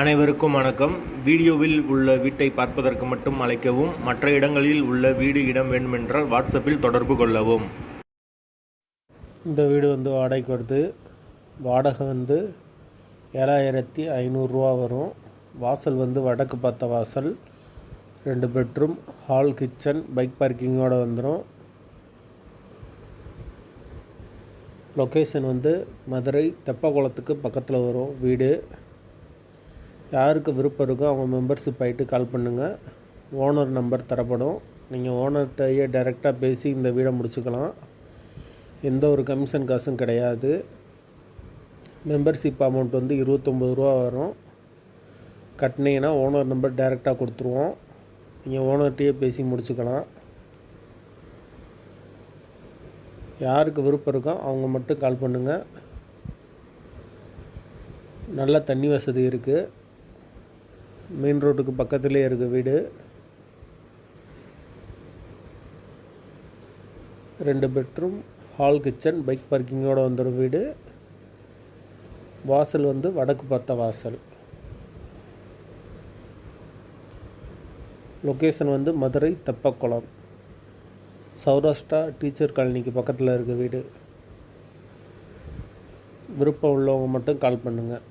அனைவருக்கும் வணக்கம். வீடியோவில் உள்ள வீட்டை பார்ப்பதற்கு மட்டும் அழைக்கவும் மற்ற இடங்களில் உள்ள வீடு இடம் வேண்டுமென்றால் வாட்ஸ்அப்பில் தொடர்பு கொள்ளவும். இந்த வீடு வந்து வாடகைக்கு வருது. வாடகை வந்து ஏழாயிரத்தி ஐநூறுரூவா வரும். வாசல் வந்து வடக்கு பார்த்த வாசல். ரெண்டு பெட்ரூம் ஹால் கிச்சன் பைக் பார்க்கிங்கோடு வந்துடும் லொக்கேஷன் வந்து மதுரை தெப்பக்குளத்துக்கு பக்கத்தில் வரும் வீடு. யாருக்கு விருப்பம் இருக்கோ அவங்க மெம்பர்ஷிப் ஆகிட்டு கால் பண்ணுங்கள் ஓனர் நம்பர் தரப்படும். நீங்கள் ஓனர்கிட்டயே டைரெக்டாக பேசி இந்த வீடை முடிச்சுக்கலாம். எந்த ஒரு கமிஷன் காசும் கிடையாது. மெம்பர்ஷிப் அமௌண்ட் வந்து இருபத்தொம்பது ரூபா வரும். கட்டினீங்கன்னா ஓனர் நம்பர் டைரெக்டாக கொடுத்துருவோம். நீங்கள் ஓனர்கிட்டயே பேசி முடிச்சுக்கலாம். யாருக்கு விருப்பம் இருக்கோ அவங்க மட்டும் கால் பண்ணுங்கள் நல்ல தண்ணி வசதி இருக்குது மெயின் ரோட்டுக்கு பக்கத்துலேயே இருக்குது வீடு. ரெண்டு பெட்ரூம் ஹால் கிச்சன் பைக் பார்க்கிங்கோடு வந்துடும் வீடு. வாசல் வந்து வடக்கு பார்த்த வாசல். லொக்கேஷன் வந்து மதுரை தெப்பக்குளம். சௌராஷ்டிரா டீச்சர் காலனிக்கு பக்கத்தில் இருக்க வீடு. விருப்பம் உள்ளவங்க மட்டும் கால் பண்ணுங்கள்